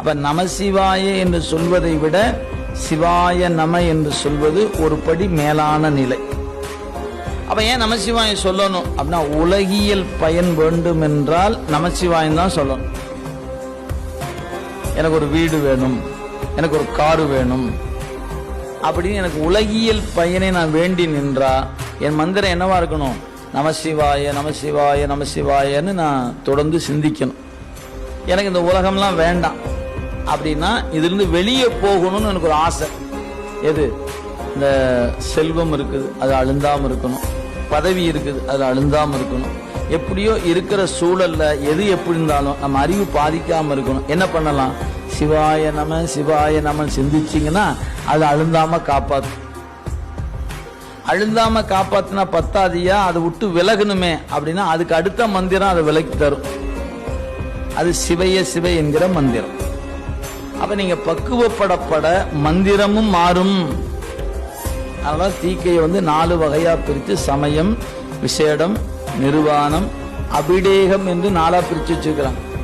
அப்ப நமசிவாய என்று சொல்வதை விட சிவாய நம என்று சொல்வது ஒரு படி மேலான நிலை. அப்ப ஏன் நமசிவாயம் சொல்லணும்? அப்படின்னா உலகியல் பயன் வேண்டும் என்றால் நமசிவாயம் தான் சொல்லணும். எனக்கு ஒரு வீடு வேணும் எனக்கு ஒரு காரு வேணும். அப்படின்னு எனக்கு உலகியல் பயனை நான் வேண்டி நின்றா என் மந்திரம் என்னவா இருக்கணும்? நமசிவாய நமசிவாய நமசிவாயன்னு நான் தொடர்ந்து சிந்திக்கணும். எனக்கு இந்த உலகம்லாம் வேண்டாம். அப்படின்னா இதிலிருந்து வெளியே போகணும்னு எனக்கு ஒரு ஆசை. எது? இந்த செல்வம் இருக்குது அது அழுந்தாம இருக்கணும். பதவி இருக்குது அது அழுந்தாம இருக்கணும். எப்படியோ இருக்கிற சூழல்ல எது எப்படி இருந்தாலும் நம்ம அறிவு பாதிக்காம இருக்கணும். என்ன பண்ணலாம்? சிவாய நம சிவாய நம சிந்திச்சிங்கன்னா அது அழுந்தாம காப்பாத்து அழுந்தாம காப்பாத்தினா பத்தாதியா? அதை விட்டு விலகணுமே அப்படின்னா அதுக்கு அடுத்த மந்திரம் அதை விலக்கி தரும். அது சிவைய சிவை என்கிற மந்திரம். அப்ப நீங்க பக்குவப்படப்பட மந்திரமும் மாறும். அதனால தீக்கையை வந்து நாலு வகையா பிரித்து சமயம் விசேடம் நிர்வாணம் அபிடேகம் என்று நாலா பிரிச்சு வச்சிருக்கிறாங்க.